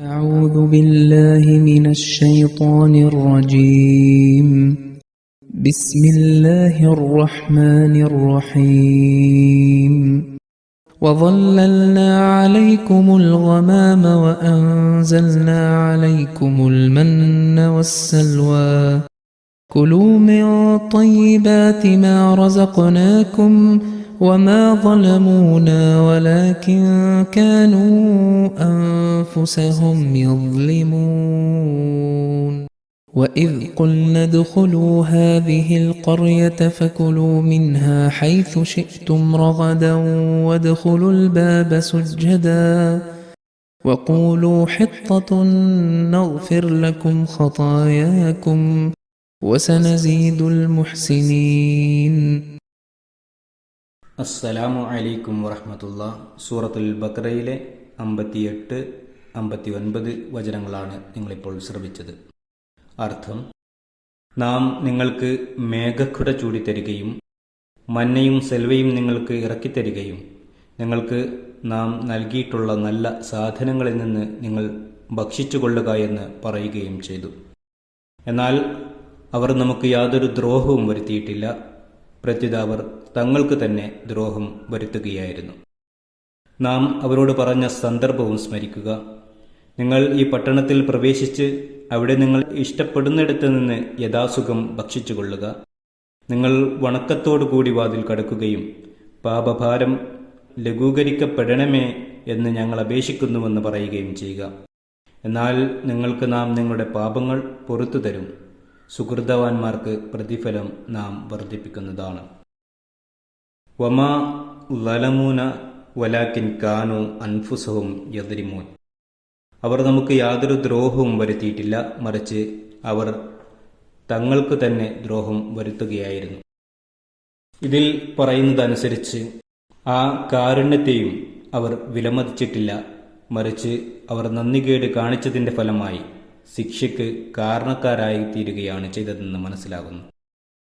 أعوذ بالله من الشيطان الرجيم. بسم الله الرحمن الرحيم. وظللنا عليكم الغمام وأنزلنا عليكم المن والسلوى. كلوا من طيبات ما رزقناكم وما ظلمونا ولكن كانوا أنفسهم يظلمون وإذ قلنا ادخلوا هذه القرية فكلوا منها حيث شئتم رغدا وادخلوا الباب سجدا وقولوا حطة نغفر لكم خطاياكم وسنزيد المحسنين അസ്സലാമു അലൈക്കും വറഹമത്തുള്ള. സൂറത്തുൽ ബക്രയിലെ അമ്പത്തിയെട്ട് അമ്പത്തി ഒൻപത് വചനങ്ങളാണ് നിങ്ങളിപ്പോൾ ശ്രമിച്ചത് അർത്ഥം നാം നിങ്ങൾക്ക് മേഘക്കുട ചൂടിത്തരികയും മന്നയും സെൽവയും നിങ്ങൾക്ക് ഇറക്കിത്തരികയും നിങ്ങൾക്ക് നാം നൽകിയിട്ടുള്ള നല്ല സാധനങ്ങളിൽ നിന്ന് നിങ്ങൾ ഭക്ഷിച്ചുകൊള്ളുക എന്ന് പറയുകയും ചെയ്തു. എന്നാൽ അവർ നമുക്ക് യാതൊരു ദ്രോഹവും വരുത്തിയിട്ടില്ല. പ്രത്യുത അവർ തങ്ങൾക്ക് തന്നെ ദ്രോഹം വരുത്തുകയായിരുന്നു. നാം അവരോട് പറഞ്ഞ സന്ദർഭവും സ്മരിക്കുക. നിങ്ങൾ ഈ പട്ടണത്തിൽ പ്രവേശിച്ച് അവിടെ നിങ്ങൾ ഇഷ്ടപ്പെടുന്നിടത്ത് നിന്ന് യഥാസുഖം ഭക്ഷിച്ചുകൊള്ളുക. നിങ്ങൾ വണക്കത്തോടുകൂടി വാതിൽ കടക്കുകയും പാപഭാരം ലഘൂകരിക്കപ്പെടണമേ എന്ന് ഞങ്ങൾ അപേക്ഷിക്കുന്നുവെന്ന് പറയുകയും ചെയ്യുക. എന്നാൽ നിങ്ങൾക്ക് നാം നിങ്ങളുടെ പാപങ്ങൾ പുറത്തു തരും. സുഹൃതവാന്മാർക്ക് പ്രതിഫലം നാം വർദ്ധിപ്പിക്കുന്നതാണ്. വമാ ലലമൂന വലാക്കിൻ കാനു അൻഫുസവും യദരിമോൻ. അവർ നമുക്ക് യാതൊരു ദ്രോഹവും വരുത്തിയിട്ടില്ല മറിച്ച് അവർ തങ്ങൾക്ക് തന്നെ ദ്രോഹം വരുത്തുകയായിരുന്നു. ഇതിൽ പറയുന്നതനുസരിച്ച് ആ കാരുണ്യത്തെയും അവർ വിലമതിച്ചിട്ടില്ല മറിച്ച് അവർ നന്ദികേട് കാണിച്ചതിന്റെ ഫലമായി ശിക്ഷയ്ക്ക് കാരണക്കാരായി തീരുകയാണ് ചെയ്തതെന്ന് മനസ്സിലാകുന്നു.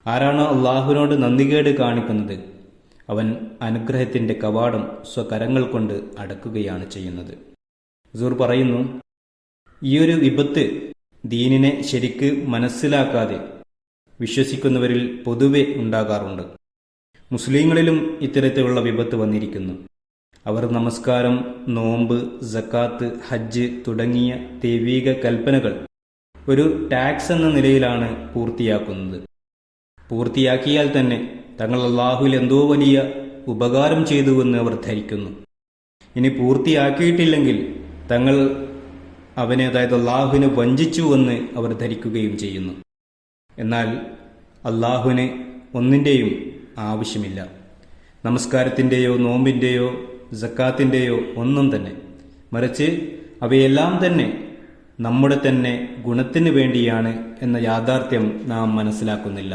ആരാണോ അള്ളാഹുവിനോട് നന്ദികേട് കാണിക്കുന്നത് അവൻ അനുഗ്രഹത്തിന്റെ കവാടം സ്വകരങ്ങൾ കൊണ്ട് അടക്കുകയാണ് ചെയ്യുന്നത്. സൂർ പറയുന്നു ഈയൊരു വിപത്ത് ദീനിനെ ശരിക്ക് മനസ്സിലാക്കാതെ വിശ്വസിക്കുന്നവരിൽ പൊതുവെ ഉണ്ടാകാറുണ്ട്. മുസ്ലിങ്ങളിലും ഇത്തരത്തിലുള്ള വിപത്ത് വന്നിരിക്കുന്നു. അവർ നമസ്കാരം നോമ്പ് ജക്കാത്ത് ഹജ്ജ് തുടങ്ങിയ ദൈവീക കൽപ്പനകൾ ഒരു ടാക്സ് എന്ന നിലയിലാണ് പൂർത്തിയാക്കുന്നത്. പൂർത്തിയാക്കിയാൽ തന്നെ തങ്ങൾ അള്ളാഹുവിൽ എന്തോ വലിയ ഉപകാരം ചെയ്തുവെന്ന് അവർ ധരിക്കുന്നു. ഇനി പൂർത്തിയാക്കിയിട്ടില്ലെങ്കിൽ തങ്ങൾ അവനെ അതായത് അള്ളാഹുവിനെ വഞ്ചിച്ചുവെന്ന് അവർ ധരിക്കുകയും ചെയ്യുന്നു. എന്നാൽ അള്ളാഹുവിന് ഒന്നിന്റെയും ആവശ്യമില്ല. നമസ്കാരത്തിന്റെയോ നോമ്പിന്റെയോ ജക്കാത്തിന്റെയോ ഒന്നും തന്നെ. മറിച്ച് അവയെല്ലാം തന്നെ നമ്മുടെ തന്നെ ഗുണത്തിന് വേണ്ടിയാണ് എന്ന യാഥാർത്ഥ്യം നാം മനസ്സിലാക്കുന്നില്ല.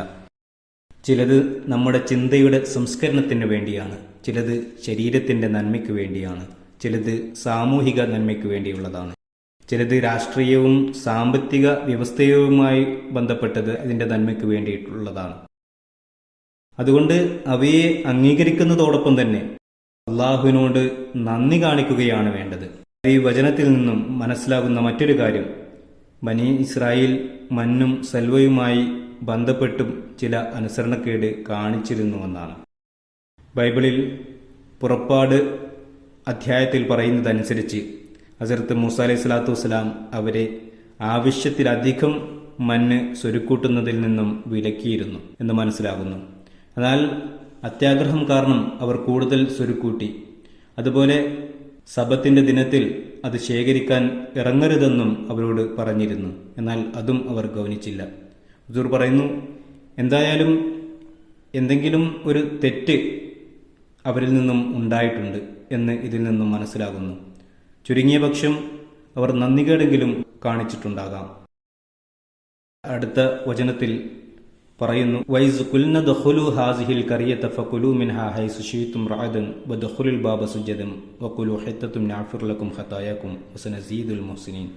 ചിലത് നമ്മുടെ ചിന്തയുടെ സംസ്കരണത്തിന് വേണ്ടിയാണ് ചിലത് ശരീരത്തിന്റെ നന്മയ്ക്ക് വേണ്ടിയാണ് ചിലത് സാമൂഹിക നന്മയ്ക്ക് വേണ്ടിയുള്ളതാണ്. ചിലത് രാഷ്ട്രീയവും സാമ്പത്തിക വ്യവസ്ഥയുമായി ബന്ധപ്പെട്ടത് അതിന്റെ നന്മയ്ക്ക് വേണ്ടിയിട്ടുള്ളതാണ്. അതുകൊണ്ട് അവയെ അംഗീകരിക്കുന്നതോടൊപ്പം തന്നെ അള്ളാഹുവിനോട് നന്ദി കാണിക്കുകയാണ് വേണ്ടത്. ഈ വചനത്തിൽ നിന്നും മനസ്സിലാകുന്ന മറ്റൊരു കാര്യം ബനി ഇസ്രായേൽ മന്നും സൽവയുമായി ബന്ധപ്പെട്ടും ചില അനുസരണക്കേട് കാണിച്ചിരുന്നുവെന്നാണ്. ബൈബിളിൽ പുറപ്പാട് അധ്യായത്തിൽ പറയുന്നതനുസരിച്ച് ഹസരത്ത് മൂസ അലൈഹി സ്വലാത്തു വസ്സലാം അവരെ ആവശ്യത്തിലധികം മണ്ണ് സ്വരുക്കൂട്ടുന്നതിൽ നിന്നും വിലക്കിയിരുന്നു എന്ന് മനസ്സിലാകുന്നു. എന്നാൽ അത്യാഗ്രഹം കാരണം അവർ കൂടുതൽ സ്വരുക്കൂട്ടി. അതുപോലെ സബത്തിന്റെ ദിനത്തിൽ അത് ശേഖരിക്കാൻ ഇറങ്ങരുതെന്നും അവരോട് പറഞ്ഞിരുന്നു. എന്നാൽ അതും അവർ ഗൗനിച്ചില്ല. ഹുസൂർ പറയുന്നു എന്തായാലും എന്തെങ്കിലും ഒരു തെറ്റ് അവരിൽ നിന്നും ഉണ്ടായിട്ടുണ്ട് എന്ന് ഇതിൽ നിന്നും മനസ്സിലാകുന്നു. ചുരുങ്ങിയ പക്ഷം അവർ നന്ദികേടെങ്കിലും കാണിച്ചിട്ടുണ്ടാകാം. അടുത്ത വചനത്തിൽ പറയുന്നു വൈസ് കുൽന ഹാസിഹിൽ ബാബ മുഹ്സിനീൻ.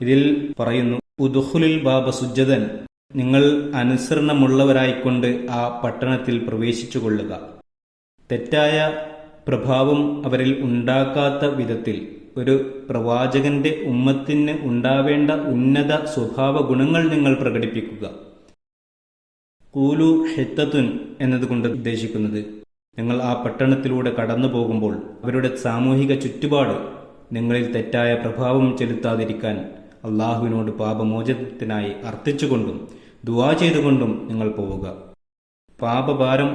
ഇതിൽ പറയുന്നു ബാബ സുജദൻ നിങ്ങൾ അനുസരണമുള്ളവരായിക്കൊണ്ട് ആ പട്ടണത്തിൽ പ്രവേശിച്ചു കൊള്ളുക തെറ്റായ പ്രഭാവം അവരിൽ ഉണ്ടാക്കാത്ത വിധത്തിൽ ഒരു പ്രവാചകന്റെ ഉമ്മത്തിന് ഉണ്ടാവേണ്ട ഉന്നത സ്വഭാവ ഗുണങ്ങൾ നിങ്ങൾ പ്രകടിപ്പിക്കുക. കൂലു ഹെത്തത്തുൻ എന്നതുകൊണ്ട് ഉദ്ദേശിക്കുന്നത്. നിങ്ങൾ ആ പട്ടണത്തിലൂടെ കടന്നു പോകുമ്പോൾ അവരുടെ സാമൂഹിക ചുറ്റുപാട് നിങ്ങളിൽ തെറ്റായ പ്രഭാവം ചെലുത്താതിരിക്കാൻ അള്ളാഹുവിനോട് പാപമോചനത്തിനായി അർത്ഥിച്ചുകൊണ്ടും ദുവാ ചെയ്തുകൊണ്ടും നിങ്ങൾ പോവുക. പാപഭാരം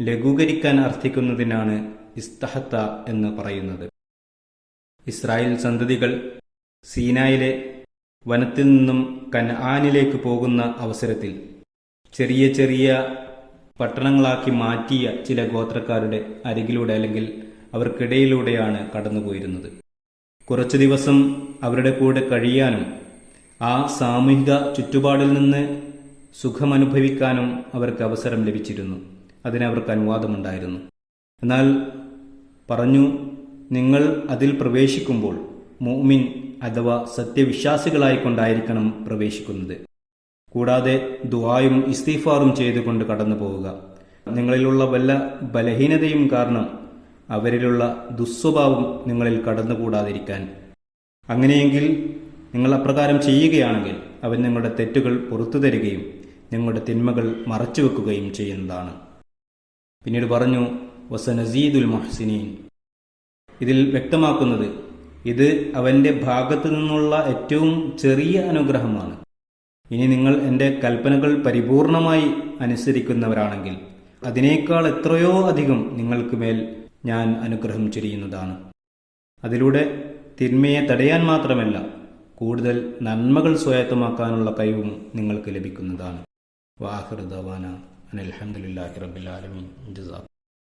ലഘൂകരിക്കാൻ അർത്ഥിക്കുന്നതിനാണ് ഇസ്തഹത്ത എന്ന് പറയുന്നത്. ഇസ്രായേൽ സന്തതികൾ സീനായിലെ വനത്തിൽ നിന്നും കനാനിലേക്ക് പോകുന്ന അവസരത്തിൽ ചെറിയ ചെറിയ പട്ടണങ്ങളാക്കി മാറ്റിയ ചില ഗോത്രക്കാരുടെ അരികിലൂടെ അല്ലെങ്കിൽ അവർക്കിടയിലൂടെയാണ് കടന്നുപോയിരുന്നത്. കുറച്ചു ദിവസം അവരുടെ കൂടെ കഴിയാനും ആ സാമൂഹിക ചുറ്റുപാടിൽ നിന്ന് സുഖമനുഭവിക്കാനും അവർക്ക് അവസരം ലഭിച്ചിരുന്നു. അതിന് അവർക്ക് അനുവാദമുണ്ടായിരുന്നു. എന്നാൽ പറഞ്ഞു നിങ്ങൾ അതിൽ പ്രവേശിക്കുമ്പോൾ മോമിൻ അഥവാ സത്യവിശ്വാസികളായിക്കൊണ്ടായിരിക്കണം പ്രവേശിക്കുന്നത്. കൂടാതെ ദുആയും ഇസ്തീഫാറും ചെയ്തുകൊണ്ട് കടന്നു പോവുക നിങ്ങളിലുള്ള വല്ല ബലഹീനതയും കാരണം അവരിലുള്ള ദുസ്വഭാവം നിങ്ങളിൽ കടന്നുകൂടാതിരിക്കാൻ. അങ്ങനെയെങ്കിൽ നിങ്ങൾ അപ്രകാരം ചെയ്യുകയാണെങ്കിൽ അവൻ നിങ്ങളുടെ തെറ്റുകൾ പുറത്തു തരികയും നിങ്ങളുടെ തിന്മകൾ മറച്ചു വെക്കുകയും ചെയ്യുന്നതാണ്. പിന്നീട് പറഞ്ഞു വസനസീദുൽ മഹസിനീൻ. ഇതിൽ വ്യക്തമാക്കുന്നത് ഇത് അവന്റെ ഭാഗത്തു നിന്നുള്ള ഏറ്റവും ചെറിയ അനുഗ്രഹമാണ്. ഇനി നിങ്ങൾ എന്റെ കൽപ്പനകൾ പരിപൂർണമായി അനുസരിക്കുന്നവരാണെങ്കിൽ അതിനേക്കാൾ എത്രയോ അധികം നിങ്ങൾക്ക് മേൽ ഞാൻ അനുഗ്രഹം ചൊരിയുന്നതാണ്. അതിലൂടെ തിന്മയെ തടയാൻ മാത്രമല്ല കൂടുതൽ നന്മകൾ സ്വായത്തമാക്കാനുള്ള കഴിവും നിങ്ങൾക്ക് ലഭിക്കുന്നതാണ്. വാഹൃദവാന അനൽഹമുല്ലാഹി റബ്ബിൽ ആലമീൻ. ജസാ